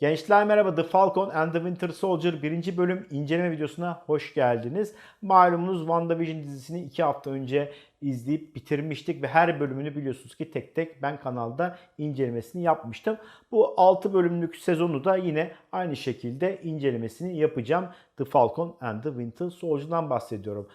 Gençler merhaba The Falcon and the Winter Soldier birinci bölüm inceleme videosuna hoş geldiniz. Malumunuz WandaVision dizisini 2 hafta önce izleyip bitirmiştik ve her bölümünü biliyorsunuz ki tek tek ben kanalda incelemesini yapmıştım. Bu 6 bölümlük sezonu da yine aynı şekilde incelemesini yapacağım. The Falcon and the Winter Soldier'dan bahsediyorum.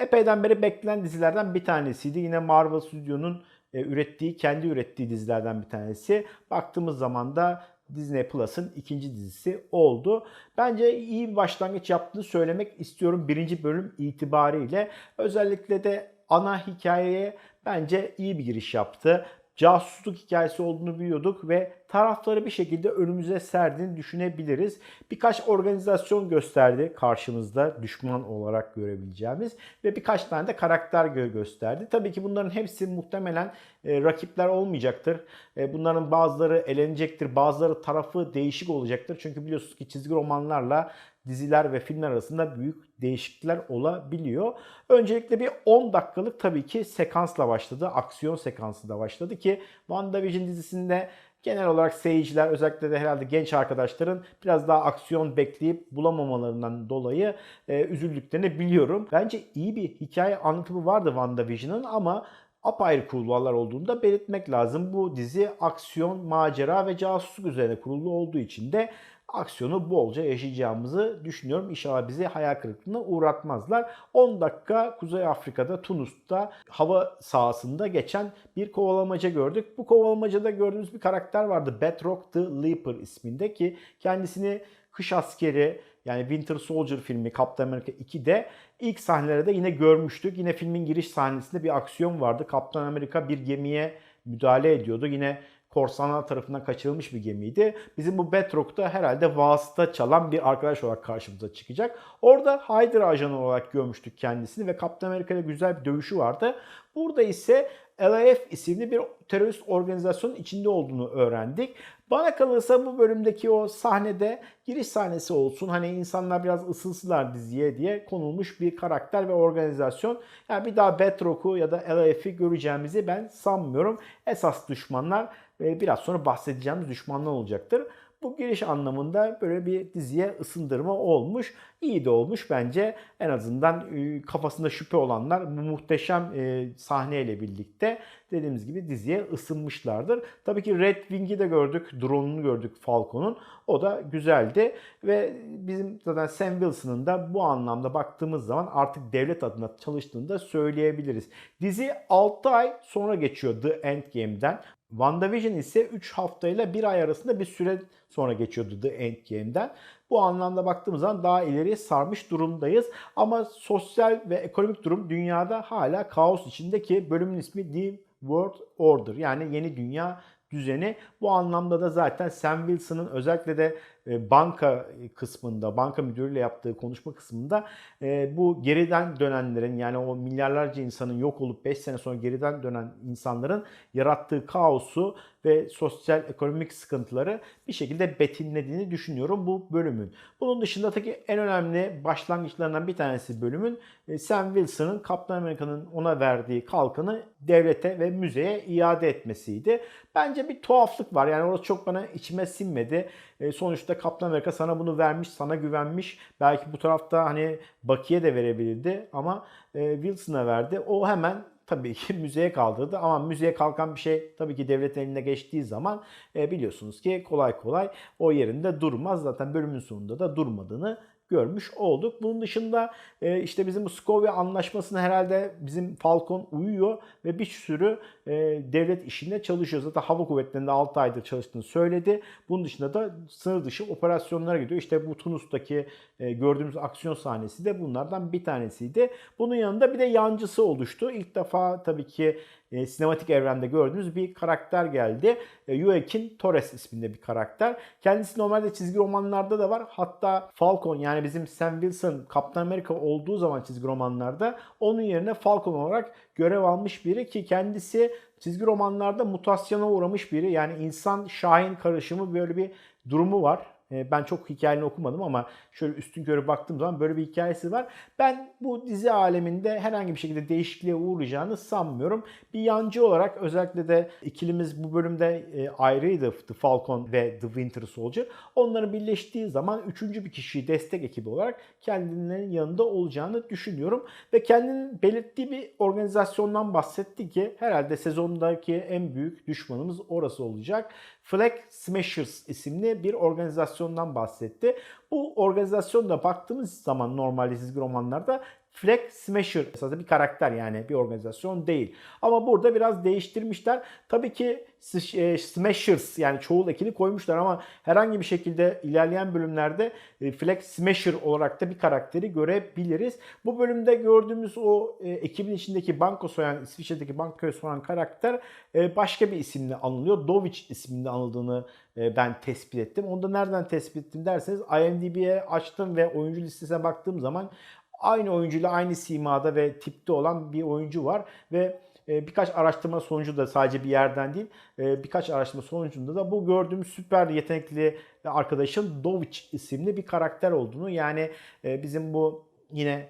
Epeyden beri beklenen dizilerden bir tanesiydi. Yine Marvel Stüdyo'nun e, ürettiği, kendi ürettiği dizilerden bir tanesi. Baktığımız zaman da Disney Plus'ın ikinci dizisi oldu. Bence iyi bir başlangıç yaptığını söylemek istiyorum birinci bölüm itibariyle. Özellikle de ana hikayeye bence iyi bir giriş yaptı. Casusluk hikayesi olduğunu biliyorduk ve tarafları bir şekilde önümüze serdiğini düşünebiliriz. Birkaç organizasyon gösterdi karşımızda düşman olarak görebileceğimiz ve birkaç tane de karakter gö- gösterdi. Tabii ki bunların hepsi muhtemelen e, rakipler olmayacaktır. E, bunların bazıları elenecektir, bazıları tarafı değişik olacaktır. Çünkü biliyorsunuz ki çizgi romanlarla diziler ve filmler arasında büyük değişiklikler olabiliyor. Öncelikle bir 10 dakikalık tabii ki sekansla başladı. Aksiyon sekansı da başladı ki WandaVision dizisinde genel olarak seyirciler özellikle de herhalde genç arkadaşların biraz daha aksiyon bekleyip bulamamalarından dolayı e, üzüldüklerini biliyorum. Bence iyi bir hikaye anlatımı vardı WandaVision'ın ama apayrı kurullar olduğunu da belirtmek lazım. Bu dizi aksiyon, macera ve casusluk üzerine kurulu olduğu için de aksiyonu bolca yaşayacağımızı düşünüyorum. İnşallah bizi hayal kırıklığına uğratmazlar. 10 dakika Kuzey Afrika'da Tunus'ta hava sahasında geçen bir kovalamaca gördük. Bu kovalamacada gördüğümüz bir karakter vardı. Batroc the Leaper isminde ki kendisini kış askeri yani Winter Soldier filmi Captain America 2'de ilk sahnelerde yine görmüştük. Yine filmin giriş sahnesinde bir aksiyon vardı. Captain America bir gemiye müdahale ediyordu. Yine korsanlar tarafından kaçırılmış bir gemiydi. Bizim bu Batroc herhalde vasıta çalan bir arkadaş olarak karşımıza çıkacak. Orada Hydra ajanı olarak görmüştük kendisini ve Captain America ile güzel bir dövüşü vardı. Burada ise LAF isimli bir terörist organizasyonun içinde olduğunu öğrendik. Bana kalırsa bu bölümdeki o sahnede giriş sahnesi olsun hani insanlar biraz ısınsınlar diziye diye konulmuş bir karakter ve organizasyon. Yani bir daha Batroc'u ya da LAF'i göreceğimizi ben sanmıyorum. Esas düşmanlar ve biraz sonra bahsedeceğimiz düşmanlar olacaktır. Bu giriş anlamında böyle bir diziye ısındırma olmuş. İyi de olmuş bence. En azından e, kafasında şüphe olanlar bu muhteşem e, sahneyle birlikte dediğimiz gibi diziye ısınmışlardır. Tabii ki Red Wing'i de gördük. Drone'unu gördük Falcon'un. O da güzeldi. Ve bizim zaten Sam Wilson'ın da bu anlamda baktığımız zaman artık devlet adına çalıştığını da söyleyebiliriz. Dizi 6 ay sonra geçiyor The Endgame'den. WandaVision ise 3 haftayla 1 ay arasında bir süre sonra geçiyordu The Endgame'den. Bu anlamda baktığımız zaman daha ileriye sarmış durumdayız. Ama sosyal ve ekonomik durum dünyada hala kaos içinde ki bölümün ismi The World Order yani yeni dünya düzeni. Bu anlamda da zaten Sam Wilson'ın özellikle de banka kısmında, banka müdürüyle yaptığı konuşma kısmında bu geriden dönenlerin yani o milyarlarca insanın yok olup 5 sene sonra geriden dönen insanların yarattığı kaosu ve sosyal ekonomik sıkıntıları bir şekilde betimlediğini düşünüyorum bu bölümün. Bunun dışında tabii en önemli başlangıçlarından bir tanesi bölümün Sam Wilson'ın Captain America'nın ona verdiği kalkanı devlete ve müzeye iade etmesiydi. Bence bir tuhaflık var. Yani orası çok bana içime sinmedi. Sonuçta Captain America sana bunu vermiş, sana güvenmiş. Belki bu tarafta hani Bucky'ye de verebilirdi ama Wilson'a verdi. O hemen tabii ki müzeye kaldırdı ama müzeye kalkan bir şey tabii ki devlet eline geçtiği zaman e, biliyorsunuz ki kolay kolay o yerinde durmaz. Zaten bölümün sonunda da durmadığını görmüş olduk. Bunun dışında e, işte bizim bu Scovia anlaşmasına herhalde bizim Falcon uyuyor ve bir sürü e, devlet işinde çalışıyor. Zaten hava kuvvetlerinde 6 aydır çalıştığını söyledi. Bunun dışında da sınır dışı operasyonlara gidiyor. İşte bu Tunus'taki e, gördüğümüz aksiyon sahnesi de bunlardan bir tanesiydi. Bunun yanında bir de yancısı oluştu. İlk defa tabii ki sinematik evrende gördüğümüz bir karakter geldi. Joaquin Torres isminde bir karakter. Kendisi normalde çizgi romanlarda da var. Hatta Falcon yani bizim Sam Wilson Captain America olduğu zaman çizgi romanlarda onun yerine Falcon olarak görev almış biri ki kendisi çizgi romanlarda mutasyona uğramış biri. Yani insan şahin karışımı böyle bir durumu var ben çok hikayeni okumadım ama şöyle üstün körü baktığım zaman böyle bir hikayesi var. Ben bu dizi aleminde herhangi bir şekilde değişikliğe uğrayacağını sanmıyorum. Bir yancı olarak özellikle de ikilimiz bu bölümde e, ayrıydı The Falcon ve The Winter Soldier. Onların birleştiği zaman üçüncü bir kişiyi destek ekibi olarak kendilerinin yanında olacağını düşünüyorum. Ve kendinin belirttiği bir organizasyondan bahsetti ki herhalde sezondaki en büyük düşmanımız orası olacak. Flag Smashers isimli bir organizasyondan bahsetti. Bu organizasyonda baktığımız zaman normalde çizgi romanlarda Flag Smasher esasında bir karakter yani bir organizasyon değil. Ama burada biraz değiştirmişler. Tabii ki e, Smashers yani çoğul ekini koymuşlar ama herhangi bir şekilde ilerleyen bölümlerde e, Flag Smasher olarak da bir karakteri görebiliriz. Bu bölümde gördüğümüz o e, ekibin içindeki banko soyan, İsviçre'deki banko soyan karakter başka bir isimle anılıyor. Dovic isminde anıldığını ben tespit ettim. Onu da nereden tespit ettim derseniz IMDb'ye açtım ve oyuncu listesine baktığım zaman aynı oyuncuyla aynı simada ve tipte olan bir oyuncu var ve e, birkaç araştırma sonucu da sadece bir yerden değil e, birkaç araştırma sonucunda da bu gördüğümüz süper yetenekli arkadaşın Dovic isimli bir karakter olduğunu yani e, bizim bu yine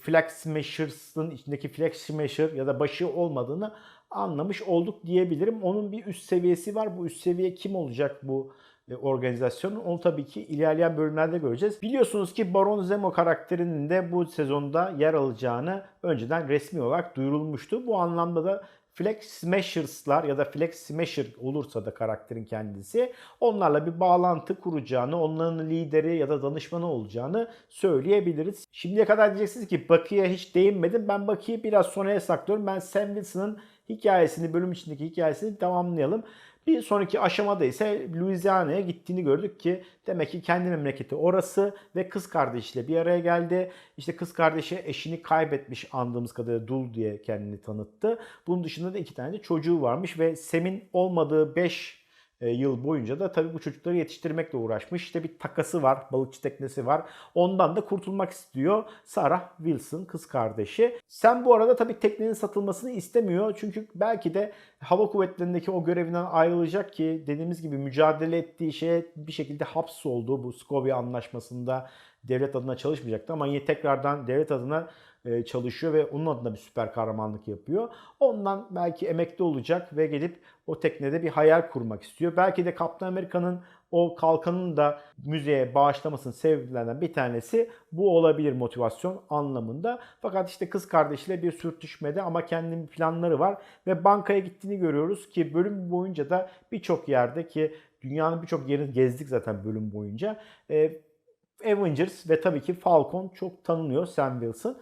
Flag Smashers'ın içindeki Flag Smasher ya da başı olmadığını anlamış olduk diyebilirim. Onun bir üst seviyesi var. Bu üst seviye kim olacak bu organizasyonun. Onu tabii ki ilerleyen bölümlerde göreceğiz. Biliyorsunuz ki Baron Zemo karakterinin de bu sezonda yer alacağını önceden resmi olarak duyurulmuştu. Bu anlamda da Flex Smashers'lar ya da Flex Smasher olursa da karakterin kendisi onlarla bir bağlantı kuracağını, onların lideri ya da danışmanı olacağını söyleyebiliriz. Şimdiye kadar diyeceksiniz ki Bucky'ye hiç değinmedim. Ben Bucky'yi biraz sonraya saklıyorum. Ben Sam Wilson'ın hikayesini, bölüm içindeki hikayesini tamamlayalım. Bir sonraki aşamada ise Louisiana'ya gittiğini gördük ki demek ki kendi memleketi orası ve kız kardeşiyle bir araya geldi. İşte kız kardeşi eşini kaybetmiş andığımız kadarıyla Dul diye kendini tanıttı. Bunun dışında da iki tane de çocuğu varmış ve Sem'in olmadığı 5 e, yıl boyunca da tabii bu çocukları yetiştirmekle uğraşmış. İşte bir takası var, balıkçı teknesi var. Ondan da kurtulmak istiyor Sarah Wilson kız kardeşi. Sen bu arada tabii teknenin satılmasını istemiyor. Çünkü belki de hava kuvvetlerindeki o görevinden ayrılacak ki dediğimiz gibi mücadele ettiği şeye bir şekilde hapsoldu bu Scobie anlaşmasında devlet adına çalışmayacaktı ama yine tekrardan devlet adına çalışıyor ve onun adına bir süper kahramanlık yapıyor. Ondan belki emekli olacak ve gelip o teknede bir hayal kurmak istiyor. Belki de Kaptan Amerika'nın o kalkanın da müzeye bağışlamasının sebeplerinden bir tanesi bu olabilir motivasyon anlamında. Fakat işte kız kardeşiyle bir sürtüşmede ama kendinin planları var ve bankaya gittiğini görüyoruz ki bölüm boyunca da birçok yerde ki dünyanın birçok yerini gezdik zaten bölüm boyunca. E, Avengers ve tabii ki Falcon çok tanınıyor Sam Wilson.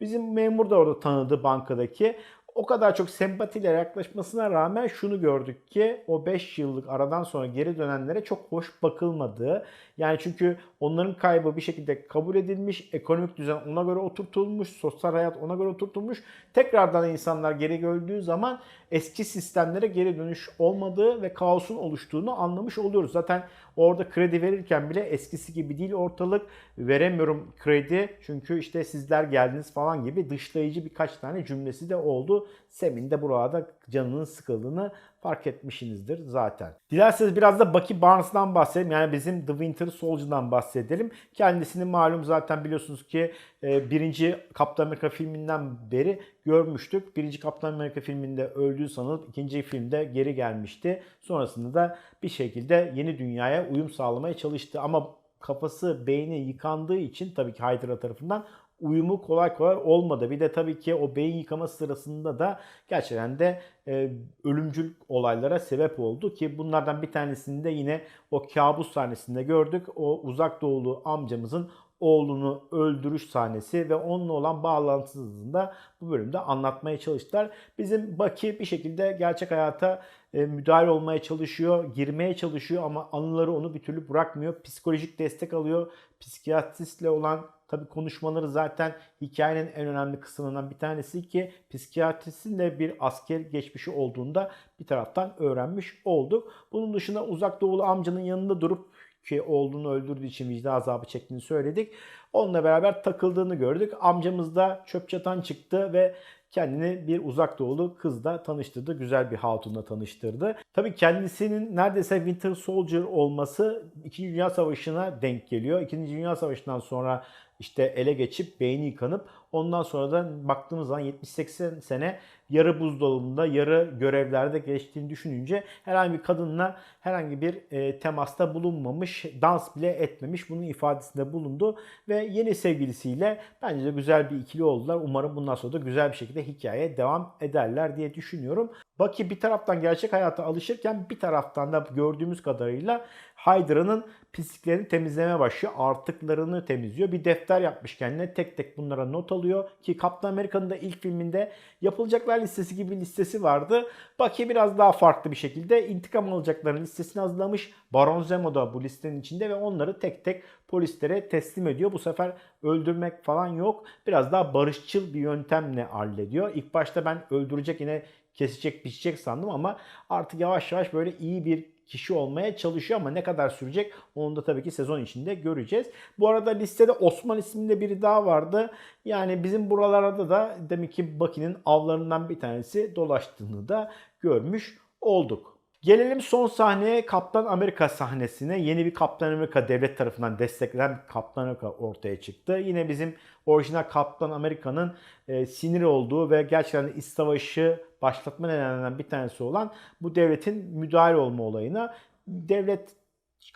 Bizim memur da orada tanıdı bankadaki o kadar çok sempatiyle yaklaşmasına rağmen şunu gördük ki o 5 yıllık aradan sonra geri dönenlere çok hoş bakılmadığı. Yani çünkü onların kaybı bir şekilde kabul edilmiş, ekonomik düzen ona göre oturtulmuş, sosyal hayat ona göre oturtulmuş. Tekrardan insanlar geri gördüğü zaman eski sistemlere geri dönüş olmadığı ve kaosun oluştuğunu anlamış oluyoruz. Zaten orada kredi verirken bile eskisi gibi değil ortalık. Veremiyorum kredi çünkü işte sizler geldiniz falan gibi dışlayıcı birkaç tane cümlesi de oldu. Semin de burada canının sıkıldığını fark etmişsinizdir zaten. Dilerseniz biraz da Bucky Barnes'dan bahsedelim. Yani bizim The Winter Soldier'dan bahsedelim. Kendisini malum zaten biliyorsunuz ki e, birinci Kaptan Amerika filminden beri görmüştük. Birinci Kaptan Amerika filminde öldüğü sanılıp ikinci filmde geri gelmişti. Sonrasında da bir şekilde yeni dünyaya uyum sağlamaya çalıştı. Ama kafası, beyni yıkandığı için tabii ki Hydra tarafından uyumu kolay kolay olmadı. Bir de tabii ki o beyin yıkama sırasında da gerçekten de e, ölümcül olaylara sebep oldu ki bunlardan bir tanesini de yine o kabus sahnesinde gördük. O uzak doğulu amcamızın oğlunu öldürüş sahnesi ve onunla olan bağlantısını da bu bölümde anlatmaya çalıştılar. Bizim Baki bir şekilde gerçek hayata e, müdahale olmaya çalışıyor, girmeye çalışıyor ama anıları onu bir türlü bırakmıyor. Psikolojik destek alıyor. Psikiyatristle olan Tabi konuşmaları zaten hikayenin en önemli kısmından bir tanesi ki psikiyatristin de bir asker geçmişi olduğunda bir taraftan öğrenmiş olduk. Bunun dışında uzak doğulu amcanın yanında durup ki oğlunu öldürdüğü için vicdan azabı çektiğini söyledik. Onunla beraber takıldığını gördük. Amcamız da çöp çatan çıktı ve kendini bir uzak doğulu kızla tanıştırdı. Güzel bir hatunla tanıştırdı. Tabii kendisinin neredeyse Winter Soldier olması 2. Dünya Savaşı'na denk geliyor. 2. Dünya Savaşı'ndan sonra işte ele geçip beyni yıkanıp ondan sonra da baktığımız zaman 70-80 sene yarı buzdolabında yarı görevlerde geçtiğini düşününce herhangi bir kadınla herhangi bir e, temasta bulunmamış, dans bile etmemiş bunun ifadesinde bulundu ve yeni sevgilisiyle bence de güzel bir ikili oldular. Umarım bundan sonra da güzel bir şekilde hikayeye devam ederler diye düşünüyorum. Bucky bir taraftan gerçek hayata alışırken bir taraftan da gördüğümüz kadarıyla Hydra'nın pisliklerini temizlemeye başlıyor. Artıklarını temizliyor. Bir defter yapmış kendine. Tek tek bunlara not alıyor. Ki Kaptan Amerika'nın da ilk filminde yapılacaklar listesi gibi listesi vardı. Bucky biraz daha farklı bir şekilde intikam alacakların listesini hazırlamış. Baron Zemo da bu listenin içinde ve onları tek tek polislere teslim ediyor. Bu sefer öldürmek falan yok. Biraz daha barışçıl bir yöntemle hallediyor. İlk başta ben öldürecek yine kesecek biçecek sandım ama artık yavaş yavaş böyle iyi bir kişi olmaya çalışıyor ama ne kadar sürecek onu da tabii ki sezon içinde göreceğiz. Bu arada listede Osman isminde biri daha vardı. Yani bizim buralarda da demek ki Baki'nin avlarından bir tanesi dolaştığını da görmüş olduk. Gelelim son sahneye Kaptan Amerika sahnesine. Yeni bir Kaptan Amerika devlet tarafından desteklenen Kaptan Amerika ortaya çıktı. Yine bizim orijinal Kaptan Amerika'nın e, sinir olduğu ve gerçekten iç savaşı başlatma nedenlerinden bir tanesi olan bu devletin müdahil olma olayına devlet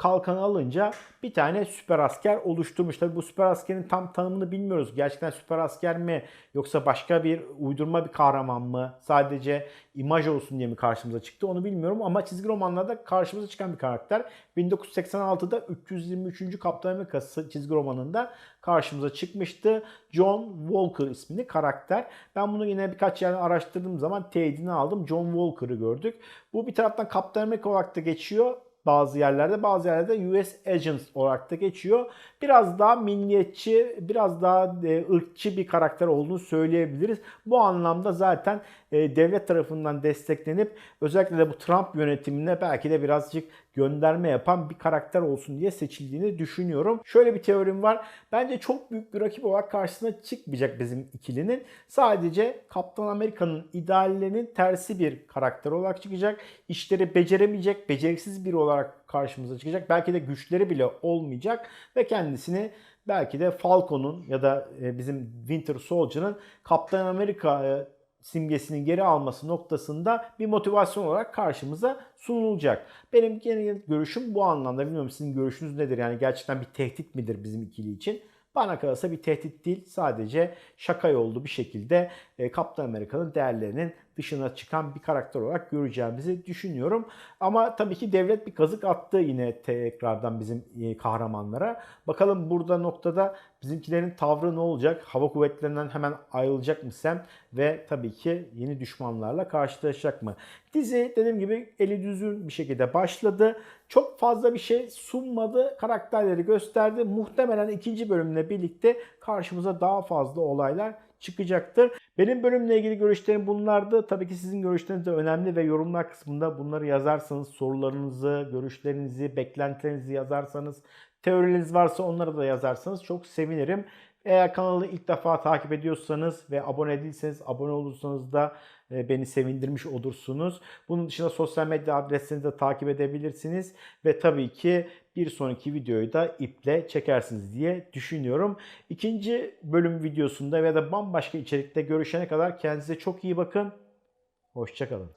kalkanı alınca bir tane süper asker oluşturmuş. Tabi bu süper askerin tam tanımını bilmiyoruz. Gerçekten süper asker mi yoksa başka bir uydurma bir kahraman mı? Sadece imaj olsun diye mi karşımıza çıktı onu bilmiyorum ama çizgi romanlarda karşımıza çıkan bir karakter. 1986'da 323. Kaptan Amerika çizgi romanında karşımıza çıkmıştı. John Walker ismini karakter. Ben bunu yine birkaç yerden araştırdığım zaman teyidini aldım. John Walker'ı gördük. Bu bir taraftan Kaptan Amerika olarak da geçiyor bazı yerlerde bazı yerlerde US Agents olarak da geçiyor. Biraz daha milliyetçi, biraz daha e, ırkçı bir karakter olduğunu söyleyebiliriz. Bu anlamda zaten e, devlet tarafından desteklenip özellikle de bu Trump yönetimine belki de birazcık gönderme yapan bir karakter olsun diye seçildiğini düşünüyorum. Şöyle bir teorim var. Bence çok büyük bir rakip olarak karşısına çıkmayacak bizim ikilinin. Sadece Kaptan Amerika'nın ideallerinin tersi bir karakter olarak çıkacak. İşleri beceremeyecek, beceriksiz biri olarak karşımıza çıkacak. Belki de güçleri bile olmayacak ve kendisini belki de Falcon'un ya da e, bizim Winter Soldier'ın Kaptan Amerika simgesinin geri alması noktasında bir motivasyon olarak karşımıza sunulacak. Benim genel görüşüm bu anlamda. Bilmiyorum sizin görüşünüz nedir? Yani gerçekten bir tehdit midir bizim ikili için? Bana kalırsa bir tehdit değil. Sadece şaka yollu bir şekilde e, Kaptan Amerika'nın değerlerinin dışına çıkan bir karakter olarak göreceğimizi düşünüyorum. Ama tabii ki devlet bir kazık attı yine tekrardan bizim e, kahramanlara. Bakalım burada noktada bizimkilerin tavrı ne olacak? Hava kuvvetlerinden hemen ayrılacak mı Sam? Ve tabii ki yeni düşmanlarla karşılaşacak mı? Dizi dediğim gibi eli düzgün bir şekilde başladı. Çok fazla bir şey sunmadı. Karakterleri gösterdi. Muhtemelen ikinci bölümle birlikte karşımıza daha fazla olaylar çıkacaktır. Benim bölümle ilgili görüşlerim bunlardı. Tabii ki sizin görüşleriniz de önemli ve yorumlar kısmında bunları yazarsanız, sorularınızı, görüşlerinizi, beklentilerinizi yazarsanız, teorileriniz varsa onları da yazarsanız çok sevinirim. Eğer kanalı ilk defa takip ediyorsanız ve abone değilseniz abone olursanız da beni sevindirmiş olursunuz. Bunun dışında sosyal medya adreslerinizi de takip edebilirsiniz. Ve tabii ki bir sonraki videoyu da iple çekersiniz diye düşünüyorum. İkinci bölüm videosunda ya da bambaşka içerikte görüşene kadar kendinize çok iyi bakın. Hoşçakalın.